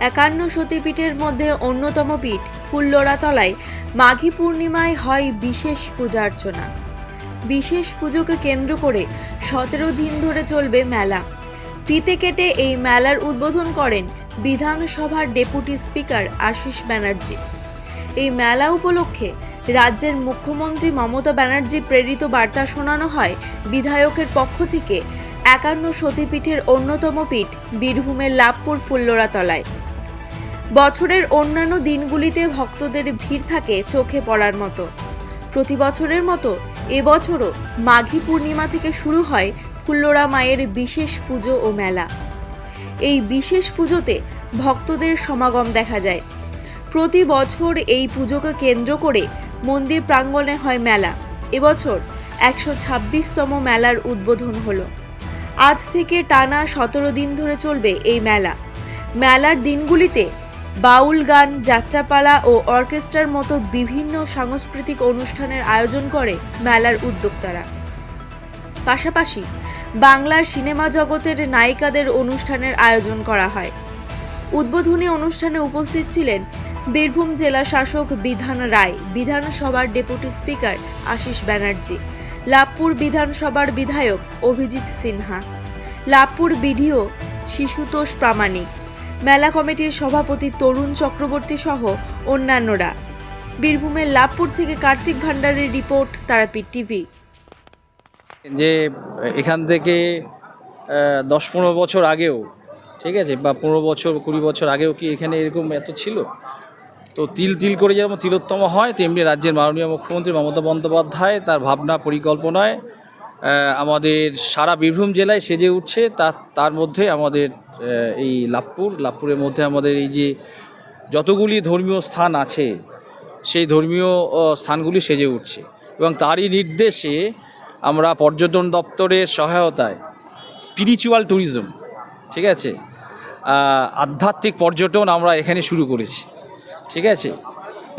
একান্ন সতীপীঠের মধ্যে অন্যতম পীঠ ফুল্লরাতলায় মাঘী পূর্ণিমায় হয় বিশেষ পূজা অর্চনা বিশেষ পুজোকে কেন্দ্র করে সতেরো দিন ধরে চলবে মেলা। ফিতে কেটে এই মেলার উদ্বোধন করেন বিধানসভার ডেপুটি স্পিকার আশিস ব্যানার্জি। এই মেলা উপলক্ষে রাজ্যের মুখ্যমন্ত্রী মমতা ব্যানার্জি প্রেরিত বার্তা শোনানো হয় বিধায়কের পক্ষ থেকে একান্ন সতীপীঠের অন্যতম পীঠ বীরভূমের লাভপুর ফুল্লরাতলায়। বছরের অন্যান্য দিনগুলিতে ভক্তদের ভিড় থাকে চোখে পড়ার মতো। প্রতি বছরের মতো এবছরও মাঘী পূর্ণিমা থেকে শুরু হয় ফুল্লরা মায়ের বিশেষ পুজো ও মেলা। এই বিশেষ পুজোতে ভক্তদের সমাগম দেখা যায়। প্রতি বছর এই পুজোকে কেন্দ্র করে মন্দির প্রাঙ্গণে হয় মেলা। এবছর একশো ছাব্বিশতম মেলার উদ্বোধন হলো। আজ থেকে টানা সতেরো দিন ধরে চলবে এই মেলা। মেলার দিনগুলিতে বাউল গান যাত্রাপালা ও অর্কেস্ট্রার মতো বিভিন্ন সাংস্কৃতিক অনুষ্ঠানের আয়োজন করে মেলার উদ্যোক্তারা। পাশাপাশি বাংলার সিনেমা জগতের নায়িকাদের অনুষ্ঠানের আয়োজন করা হয়। উদ্বোধনী অনুষ্ঠানে উপস্থিত ছিলেন বীরভূম জেলা শাসক বিধান রায়, বিধানসভার ডেপুটি স্পিকার আশিস ব্যানার্জি, লাভপুর বিধানসভার বিধায়ক অভিজিৎ সিনহা, লাভপুর বিডিও শিশুতোষ প্রামাণিক মেলা কমিটির সভাপতি তরুণ চক্রবর্তী সহ অন্যান্যরা। বীরভূমের লাভপুর থেকে কার্তিক ভান্ডারের রিপোর্ট, তারাপীঠ টিভি। যে এখান থেকে দশ পনেরো বছর আগেও, ঠিক আছে, বা পনেরো বছর, কুড়ি বছর আগেও কি এখানে এরকম এত ছিল? তো তিল তিল করে যেরকম তিলোত্তম হয়, তেমনি রাজ্যের মাননীয় মুখ্যমন্ত্রী মমতা বন্দ্যোপাধ্যায় তার ভাবনা, পরিকল্পনায় আমাদের সারা বীরভূম জেলায় সেজে উঠছে। তার তার মধ্যে আমাদের এই লাভপুর, লাভপুরের মধ্যে আমাদের এই যে যতগুলি ধর্মীয় স্থান আছে, সেই ধর্মীয় স্থানগুলি সেজে উঠছে এবং তারই নির্দেশে আমরা পর্যটন দপ্তরের সহায়তায় স্পিরিচুয়াল ট্যুরিজম ঠিক আছে? আধ্যাত্মিক পর্যটন আমরা এখানে শুরু করেছি, ঠিক আছে?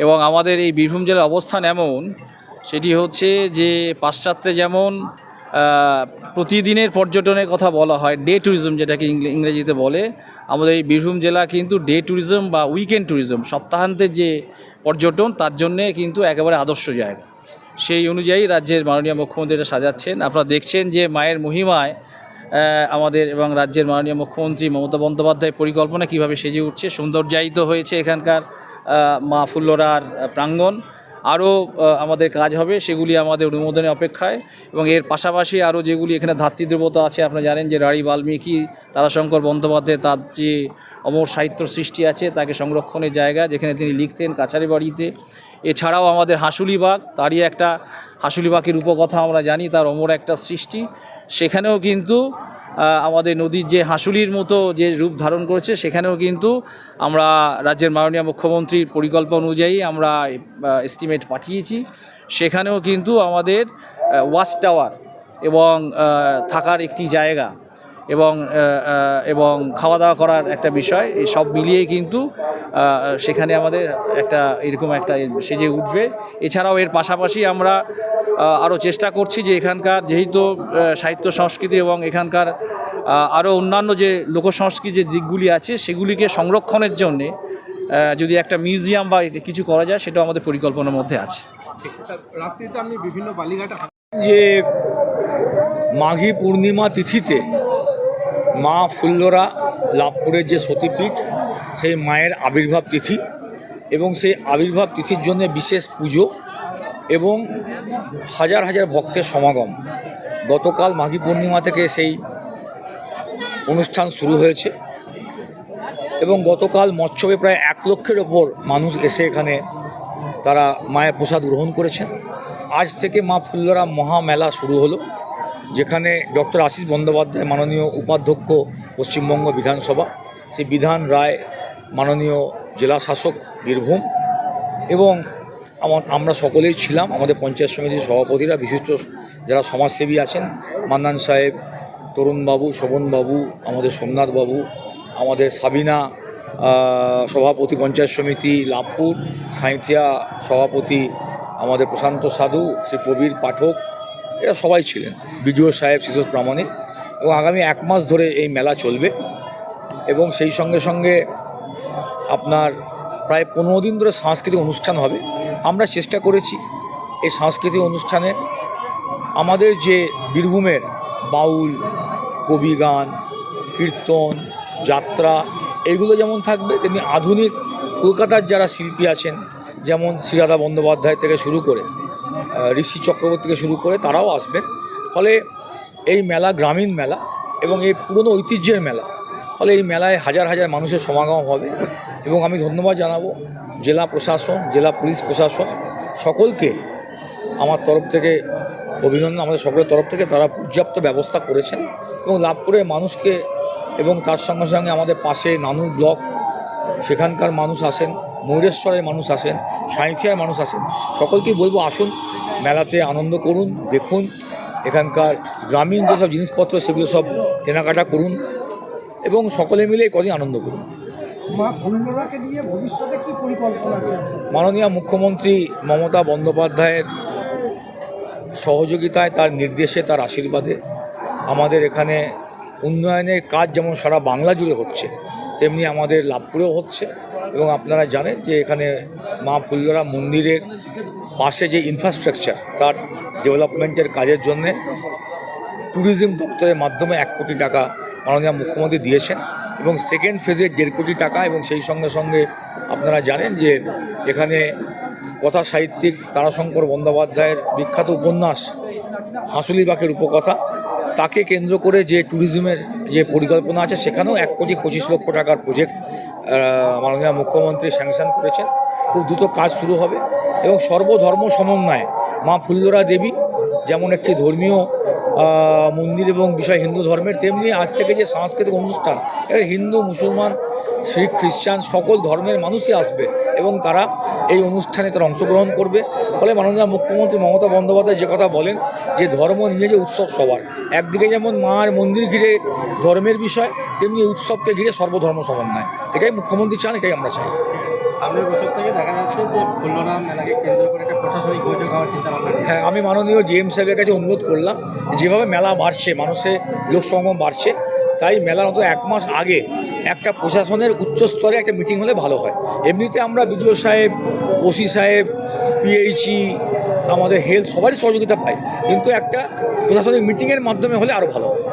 এবং আমাদের এই বীরভূম জেলার অবস্থান এমন, সেটি হচ্ছে যে পাশ্চাত্যে যেমন প্রতিদিনের পর্যটনের কথা বলা হয় ডে ট্যুরিজম যেটাকে ইংরেজিতে বলে। আমাদের এই বীরভূম জেলা কিন্তু ডে ট্যুরিজম বা উইকেন্ড ট্যুরিজম সপ্তাহান্তের যে পর্যটন, তার জন্যে কিন্তু একেবারে আদর্শ জায়গা। সেই অনুযায়ী রাজ্যের মাননীয় মুখ্যমন্ত্রী এটা সাজাচ্ছেন। আপনারা দেখছেন যে মায়ের মহিমায় আমাদের এবং রাজ্যের মাননীয় মুখ্যমন্ত্রী মমতা বন্দ্যোপাধ্যায়ের পরিকল্পনা কীভাবে সেজে উঠছে, সৌন্দর্যায়িত হয়েছে এখানকার মা ফুল্লরার প্রাঙ্গণ। আরও আমাদের কাজ হবে, সেগুলি আমাদের অনুমোদনের অপেক্ষায় এবং এর পাশাপাশি আরও যেগুলি এখানে ধাত্রীদেবতা আছে, আপনারা জানেন যে রানী বাল্মীকি, তারাশঙ্কর বন্দ্যোপাধ্যায় তার যে অমর সাহিত্য সৃষ্টি আছে, তাকে সংরক্ষণের জায়গা যেখানে তিনি লিখতেন কাছারি বাড়িতে। এছাড়াও আমাদের হাঁসুলিবাগ তারই একটা হাঁসুলিবাগের উপকথা আমরা জানি, তার অমর একটা সৃষ্টি। সেখানেও কিন্তু আমাদের নদীর যে হাঁসুলির মতো যে রূপ ধারণ করেছে, সেখানেও কিন্তু আমরা রাজ্যের মাননীয় মুখ্যমন্ত্রীর পরিকল্পনা অনুযায়ী আমরা এস্টিমেট পাঠিয়েছি। সেখানেও কিন্তু আমাদের ওয়াচ টাওয়ার এবং থাকার একটি জায়গা এবং এবং খাওয়া দাওয়া করার একটা বিষয়, এই সব মিলিয়ে কিন্তু সেখানে আমাদের একটা এরকম একটা সেজে উঠবে। এছাড়াও এর পাশাপাশি আমরা আরও চেষ্টা করছি যে এখানকার যেহেতু সাহিত্য সংস্কৃতি এবং এখানকার আরও অন্যান্য যে লোক সংস্কৃতির যে দিকগুলি আছে সেগুলিকে সংরক্ষণের জন্যে যদি একটা মিউজিয়াম বা কিছু করা যায় সেটাও আমাদের পরিকল্পনার মধ্যে আছে। রাত্রিতে আপনি বিভিন্ন বালিঘাটে যে মাঘী পূর্ণিমা তিথিতে মা ফুল্লরা লাভপুরের যে সতীপীঠ সেই মায়ের আবির্ভাব তিথি এবং সেই আবির্ভাব তিথির জন্য বিশেষ পুজো এবং হাজার হাজার ভক্তের সমাগম। গতকাল মাঘী পূর্ণিমা থেকে সেই অনুষ্ঠান শুরু হয়েছে এবং গতকাল মৎসবে প্রায় এক লক্ষের ওপর মানুষ এসে এখানে তারা মায়ের প্রসাদ গ্রহণ করেছেন। আজ থেকে মা ফুল্লরা মহামেলা শুরু হলো, যেখানে ডক্টর আশিস বন্দ্যোপাধ্যায় মাননীয় উপাধ্যক্ষ পশ্চিমবঙ্গ বিধানসভা সেই বিধান রায় মাননীয় জেলা শাসক বীরভূম এবং আমার, আমরা সকলেই ছিলাম, আমাদের পঞ্চায়েত সমিতির সভাপতিরা, বিশিষ্ট যারা সমাজসেবী আছেন, মান্নান সাহেব, তরুণবাবু, শোভনবাবু, আমাদের সোমনাথবাবু, আমাদের সাবিনা সভাপতি পঞ্চায়েত সমিতি, লাভপুর, সাঁইথিয়া সভাপতি আমাদের প্রশান্ত সাধু, শ্রী প্রবীর পাঠক, এরা সবাই ছিলেন, বিডিও সাহেব, শীতল প্রামাণিক, এবং আগামী এক মাস ধরে এই মেলা চলবে, এবং সেই সঙ্গে সঙ্গে আপনার প্রায় পনেরো দিন ধরে সাংস্কৃতিক অনুষ্ঠান হবে। আমরা চেষ্টা করেছি এই সাংস্কৃতিক অনুষ্ঠানে আমাদের যে বীরভূমের বাউল, কবি গান, কীর্তন, যাত্রা এইগুলো যেমন থাকবে, তেমনি আধুনিক কলকাতার যারা শিল্পী আছেন, যেমন শ্রীরাধা বন্দ্যোপাধ্যায় থেকে শুরু করে ঋষি চক্রবর্তী থেকে শুরু করে তারাও আসবেন। ফলে এই মেলা গ্রামীণ মেলা এবং এই পুরনো ঐতিহ্যের মেলা ফলে এই মেলায় হাজার হাজার মানুষের সমাগম হবে এবং আমি ধন্যবাদ জানাব জেলা প্রশাসন, জেলা পুলিশ প্রশাসন সকলকে আমার তরফ থেকে অভিনন্দন, আমাদের সকলের তরফ থেকে তারা পর্যাপ্ত ব্যবস্থা করেছেন এবং লাভপুরের মানুষকে এবং তার সঙ্গে সঙ্গে আমাদের পাশে নানুর ব্লক, সেখানকার মানুষ আসেন, ময়ূরেশ্বরের মানুষ আসেন, সাঁইথিয়ার মানুষ আসেন, সকলকেই বলব আসুন, মেলাতে আনন্দ করুন, দেখুন, এখানকার গ্রামীণ যেসব জিনিসপত্র সেগুলো সব কেনাকাটা করুন। এবং সকলে মিলে কদিন আনন্দ করুন। মাননীয় মুখ্যমন্ত্রী মমতা বন্দ্যোপাধ্যায়ের সহযোগিতায় তার নির্দেশে তার আশীর্বাদে আমাদের এখানে উন্নয়নের কাজ যেমন সারা বাংলা জুড়ে হচ্ছে তেমনি আমাদের লাভপুরেও হচ্ছে। এবং আপনারা জানেন যে এখানে মা ফুল্লরা মন্দিরের পাশে যে ইনফ্রাস্ট্রাকচার তার ডেভেলপমেন্টের কাজের জন্যে ট্যুরিজম দপ্তরের মাধ্যমে এক কোটি টাকা মাননীয় মুখ্যমন্ত্রী দিয়েছেন এবং সেকেন্ড ফেজে দেড় কোটি টাকা এবং সেই সঙ্গে সঙ্গে আপনারা জানেন যে এখানে কথা সাহিত্যিক তারাশঙ্কর বন্দ্যোপাধ্যায়ের বিখ্যাত উপন্যাস হাঁসুলি বাঁকের উপকথা তাকে কেন্দ্র করে যে ট্যুরিজমের যে পরিকল্পনা আছে, সেখানেও এক কোটি পঁচিশ লক্ষ টাকার প্রজেক্ট মাননীয় মুখ্যমন্ত্রী স্যাংশন করেছেন। খুব দ্রুত কাজ শুরু হবে এবং সর্বধর্ম সমন্বয়ে মা ফুল্লরা দেবী যেমন একটি ধর্মীয় মন্দির এবং বিষয় হিন্দু ধর্মের, তেমনি আজ থেকে যে সাংস্কৃতিক অনুষ্ঠান হিন্দু, মুসলমান, শিখ, খ্রিস্টান সকল ধর্মের মানুষই আসবে এবং তারা এই অনুষ্ঠানে তারা অংশগ্রহণ করবে। ফলে মাননীয় মুখ্যমন্ত্রী মমতা বন্দ্যোপাধ্যায় যে কথা বলেন যে ধর্ম নিয়ে যে উৎসব সবার একদিকে যেমন মার মন্দির ঘিরে ধর্মের বিষয় তেমনি উৎসবকে ঘিরে সর্বধর্ম সমন্বয়। এটাই মুখ্যমন্ত্রী চান এটাই আমরা চাই। সামনের বছর থেকে দেখা যাচ্ছে যে ফুল্লরা মেলাকে কেন্দ্র করে একটা প্রশাসনিক বৈঠক হওয়ার চিন্তা হ্যাঁ আমি মাননীয় জিএম সাহেবের কাছে অনুরোধ করলাম যেভাবে মেলা বাড়ছে মানুষের লোক সমাগম বাড়ছে তাই মেলার মতো এক মাস আগে একটা প্রশাসনের উচ্চস্তরে একটা মিটিং হলে ভালো হয়। এমনিতে আমরা বিডিও সাহেব, ওসি সাহেব, পিএইচই, আমাদের হেলথ সবারই সহযোগিতা পাই কিন্তু একটা প্রশাসনিক মিটিংয়ের মাধ্যমে হলে আরও ভালো হয়।